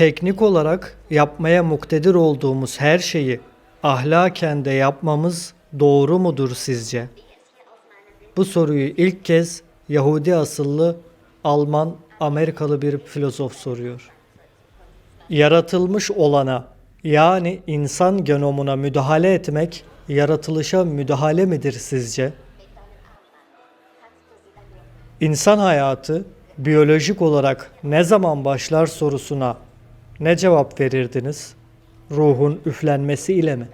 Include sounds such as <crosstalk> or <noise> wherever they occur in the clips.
teknik olarak yapmaya muktedir olduğumuz her şeyi ahlaken de yapmamız doğru mudur sizce? Bu soruyu ilk kez Yahudi asıllı Alman Amerikalı bir filozof soruyor. Yaratılmış olana yani insan genomuna müdahale etmek yaratılışa müdahale midir sizce? İnsan hayatı biyolojik olarak ne zaman başlar sorusuna ne cevap verirdiniz? Ruhun üflenmesi ile mi?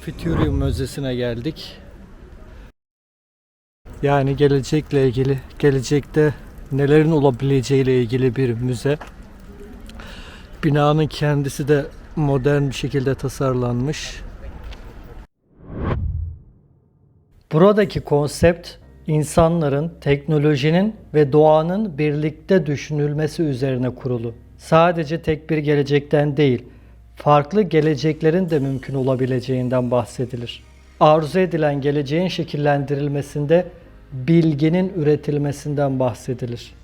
Fütüryum Müzesi'ne geldik. Yani gelecekle ilgili, gelecekte nelerin olabileceğiyle ilgili bir müze. Binanın kendisi de modern bir şekilde tasarlanmış. Buradaki konsept insanların, teknolojinin ve doğanın birlikte düşünülmesi üzerine kurulu. Sadece tek bir gelecekten değil, farklı geleceklerin de mümkün olabileceğinden bahsedilir. Arzu edilen geleceğin şekillendirilmesinde bilginin üretilmesinden bahsedilir.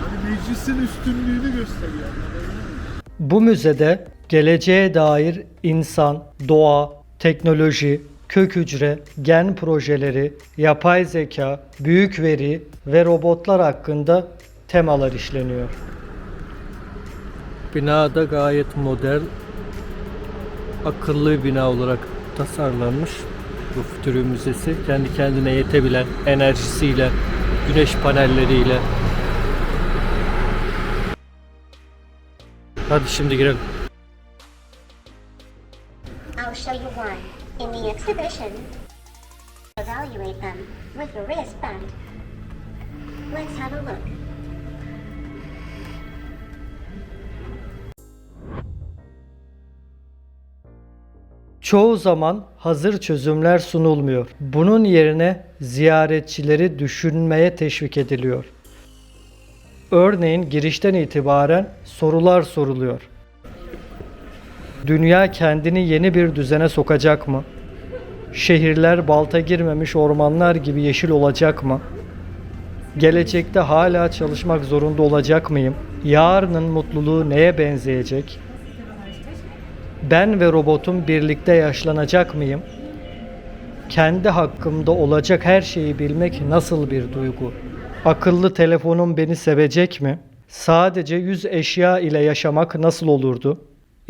Hani meclisin üstünlüğünü gösteriyor. Bu müzede geleceğe dair insan, doğa, teknoloji, kök hücre, gen projeleri, yapay zeka, büyük veri ve robotlar hakkında temalar işleniyor. Bina da gayet modern, akıllı bina olarak tasarlanmış. Bu Fütürü Müzesi kendi kendine yetebilen enerjisiyle, güneş panelleriyle. Hadi şimdi girelim. Exhibition. Evaluate them with your wristband. Let's have a look. Çoğu zaman hazır çözümler sunulmuyor. Bunun yerine ziyaretçileri düşünmeye teşvik ediliyor. Örneğin girişten itibaren sorular soruluyor. Dünya kendini yeni bir düzene sokacak mı? Şehirler balta girmemiş ormanlar gibi yeşil olacak mı? Gelecekte hala çalışmak zorunda olacak mıyım? Yarının mutluluğu neye benzeyecek? Ben ve robotum birlikte yaşlanacak mıyım? Kendi hakkımda olacak her şeyi bilmek nasıl bir duygu? Akıllı telefonum beni sevecek mi? Sadece yüz eşya ile yaşamak nasıl olurdu?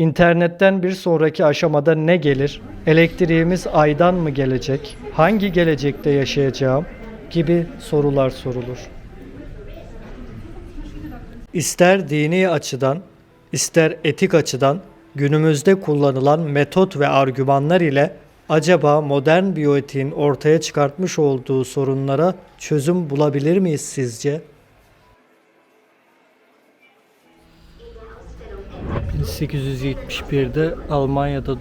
İnternetten bir sonraki aşamada ne gelir? Elektriğimiz aydan mı gelecek? Hangi gelecekte yaşayacağım? gibi sorular sorulur. İster dini açıdan, ister etik açıdan günümüzde kullanılan metot ve argümanlar ile acaba modern biyoetiğin ortaya çıkartmış olduğu sorunlara çözüm bulabilir miyiz sizce? 1871'de Almanya'da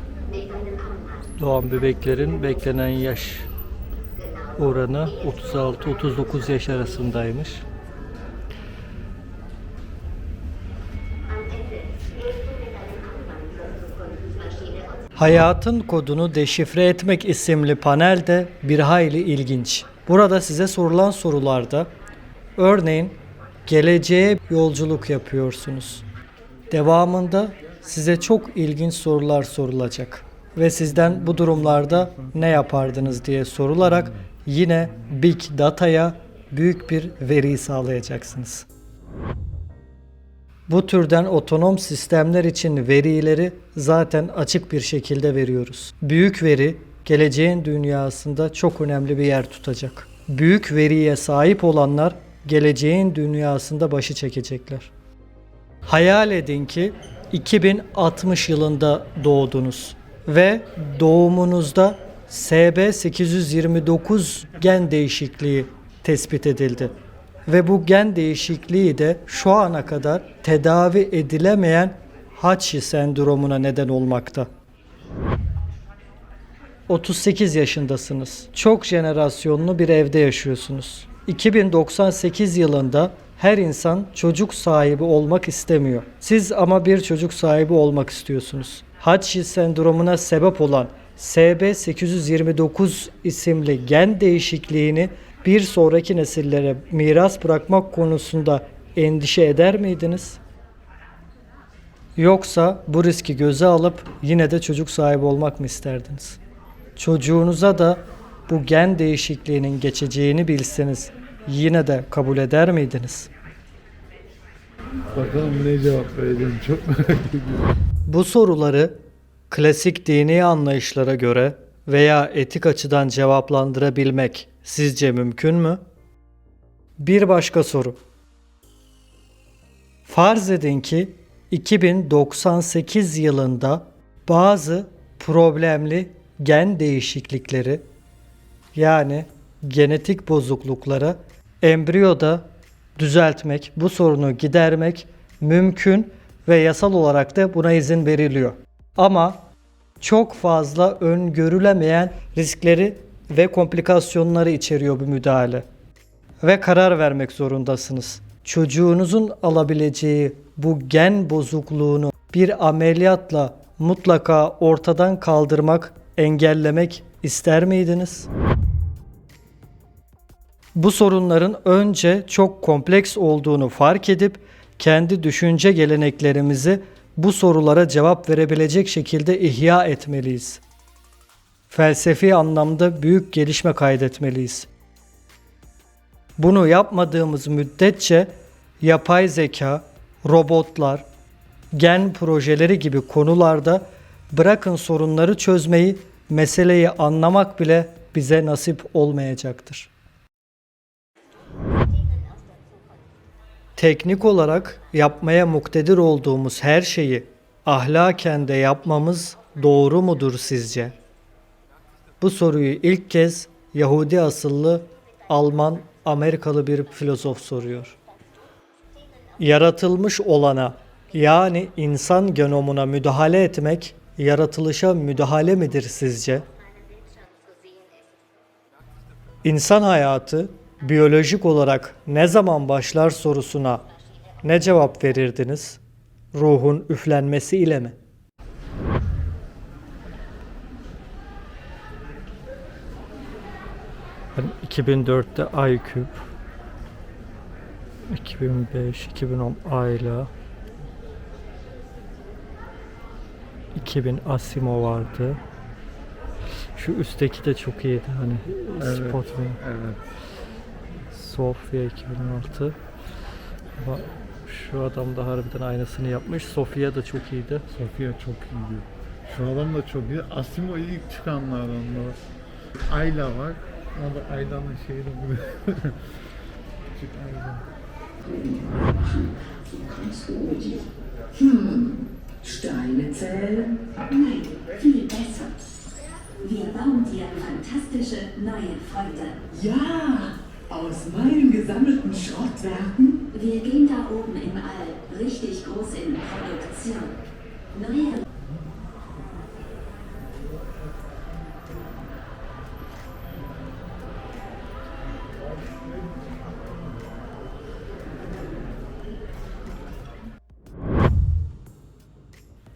doğan bebeklerin beklenen yaş oranı 36-39 yaş arasındaymış. Hayatın kodunu deşifre etmek isimli panel de bir hayli ilginç. Burada size sorulan sorularda örneğin geleceğe yolculuk yapıyorsunuz. Devamında size çok ilginç sorular sorulacak ve sizden bu durumlarda ne yapardınız diye sorularak yine Big Data'ya büyük bir veri sağlayacaksınız. Bu türden otonom sistemler için verileri zaten açık bir şekilde veriyoruz. Büyük veri geleceğin dünyasında çok önemli bir yer tutacak. Büyük veriye sahip olanlar geleceğin dünyasında başı çekecekler. Hayal edin ki 2060 yılında doğdunuz ve doğumunuzda SB829 gen değişikliği tespit edildi. Ve bu gen değişikliği de şu ana kadar tedavi edilemeyen Hachi sendromuna neden olmakta. 38 yaşındasınız. Çok jenerasyonlu bir evde yaşıyorsunuz. 2098 yılında her insan çocuk sahibi olmak istemiyor. Siz ama bir çocuk sahibi olmak istiyorsunuz. Hodgkin sendromuna sebep olan SB829 isimli gen değişikliğini bir sonraki nesillere miras bırakmak konusunda endişe eder miydiniz? Yoksa bu riski göze alıp yine de çocuk sahibi olmak mı isterdiniz? Çocuğunuza da bu gen değişikliğinin geçeceğini bilseniz yine de kabul eder miydiniz? Bakalım ne cevap vereceğim çok merak ediyorum. Bu soruları klasik dini anlayışlara göre veya etik açıdan cevaplandırabilmek sizce mümkün mü? Bir başka soru. Farz edin ki 2098 yılında bazı problemli gen değişiklikleri yani genetik bozuklukları embriyoda düzeltmek, bu sorunu gidermek mümkün ve yasal olarak da buna izin veriliyor. Ama çok fazla öngörülemeyen riskleri ve komplikasyonları içeriyor bu müdahale. Ve karar vermek zorundasınız. Çocuğunuzun alabileceği bu gen bozukluğunu bir ameliyatla mutlaka ortadan kaldırmak, engellemek ister miydiniz? Bu sorunların önce çok kompleks olduğunu fark edip kendi düşünce geleneklerimizi bu sorulara cevap verebilecek şekilde ihya etmeliyiz. Felsefi anlamda büyük gelişme kaydetmeliyiz. Bunu yapmadığımız müddetçe yapay zeka, robotlar, gen projeleri gibi konularda bırakın sorunları çözmeyi, meseleyi anlamak bile bize nasip olmayacaktır. Teknik olarak yapmaya muktedir olduğumuz her şeyi ahlaken de yapmamız doğru mudur sizce? Bu soruyu ilk kez Yahudi asıllı Alman Amerikalı bir filozof soruyor. Yaratılmış olana yani insan genomuna müdahale etmek yaratılışa müdahale midir sizce? İnsan hayatı biyolojik olarak ne zaman başlar sorusuna ne cevap verirdiniz? Ruhun üflenmesi ile mi? Ben 2004'te Ay küp 2005, 2010 Ayla 2000 Asimo vardı. Şu üstteki de çok iyiydi hani Evet. Spot. Evet. Sofya 2006. Ama şu adam da harbiden aynısını yapmış. Sofia da çok iyiydi. Sofia çok iyiydi. Şu adam da çok iyi. Asimo ilk çıkanlardan da. Ayla var. Ama da Ayla'nın şeyi de bu. <laughs> Küçük Ayla. Steine zählen? Nein, viel besser. Wir bauen dir fantastische neue Freunde. Ja, aus meinen gesammelten Schrottwerken? Wir gehen da oben im All richtig groß in Produktion. Neue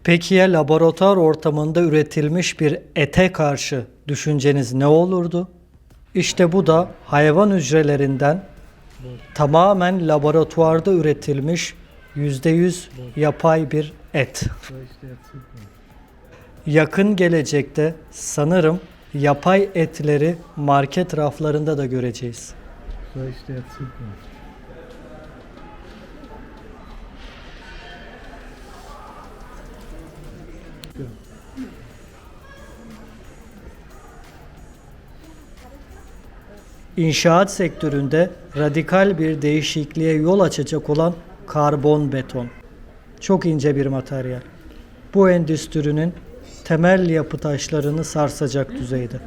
Peki ya laboratuvar ortamında üretilmiş bir ete karşı düşünceniz ne olurdu? İşte bu da hayvan hücrelerinden tamamen laboratuvarda üretilmiş %100 yapay bir et. Yakın gelecekte sanırım yapay etleri market raflarında da göreceğiz. Bu İnşaat sektöründe radikal bir değişikliğe yol açacak olan karbon beton. Çok ince bir materyal. Bu endüstrinin temel yapı taşlarını sarsacak düzeyde.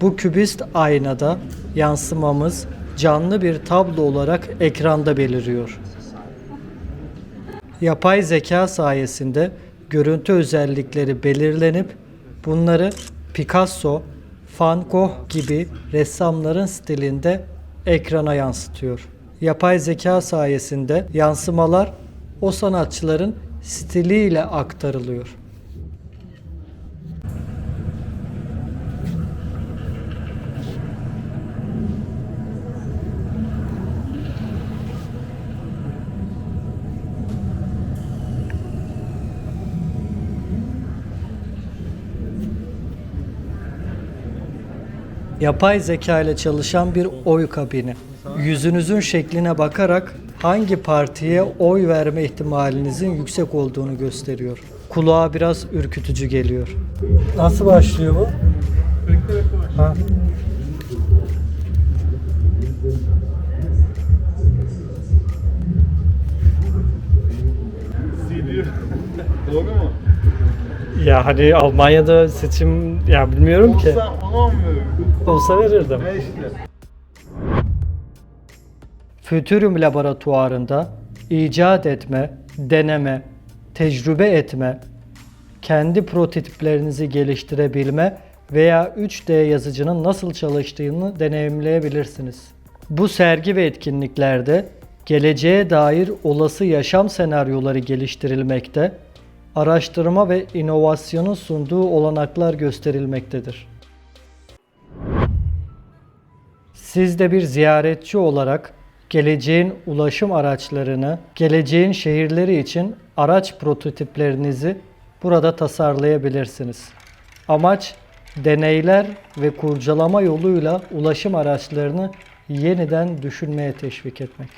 Bu kübist aynada yansımamız canlı bir tablo olarak ekranda beliriyor. Yapay zeka sayesinde görüntü özellikleri belirlenip bunları Picasso, Van Gogh gibi ressamların stilinde ekrana yansıtıyor. Yapay zeka sayesinde yansımalar o sanatçıların stiliyle aktarılıyor. Yapay zeka ile çalışan bir oy kabini. Yüzünüzün şekline bakarak hangi partiye oy verme ihtimalinizin yüksek olduğunu gösteriyor. Kulağa biraz ürkütücü geliyor. Nasıl başlıyor bu? Bekle bekle bak. Ha. Doğru mu? Ya hani Almanya'da seçim ya bilmiyorum ki. Olsa onu mu veriyorum? Olsa verirdim. Ne işte? Fütürüm laboratuvarında icat etme, deneme, tecrübe etme, kendi prototiplerinizi geliştirebilme veya 3D yazıcının nasıl çalıştığını deneyimleyebilirsiniz. Bu sergi ve etkinliklerde geleceğe dair olası yaşam senaryoları geliştirilmekte, araştırma ve inovasyonun sunduğu olanaklar gösterilmektedir. Siz de bir ziyaretçi olarak geleceğin ulaşım araçlarını, geleceğin şehirleri için araç prototiplerinizi burada tasarlayabilirsiniz. Amaç deneyler ve kurcalama yoluyla ulaşım araçlarını yeniden düşünmeye teşvik etmek.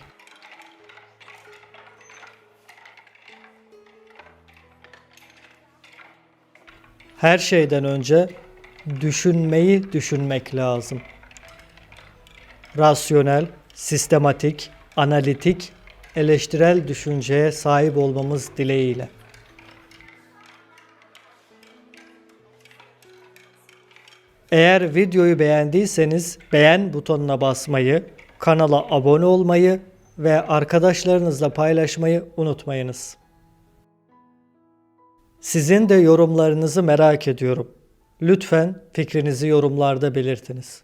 Her şeyden önce düşünmeyi düşünmek lazım rasyonel, sistematik, analitik, eleştirel düşünceye sahip olmamız dileğiyle. Eğer videoyu beğendiyseniz beğen butonuna basmayı, kanala abone olmayı ve arkadaşlarınızla paylaşmayı unutmayınız. Sizin de yorumlarınızı merak ediyorum. Lütfen fikrinizi yorumlarda belirtiniz.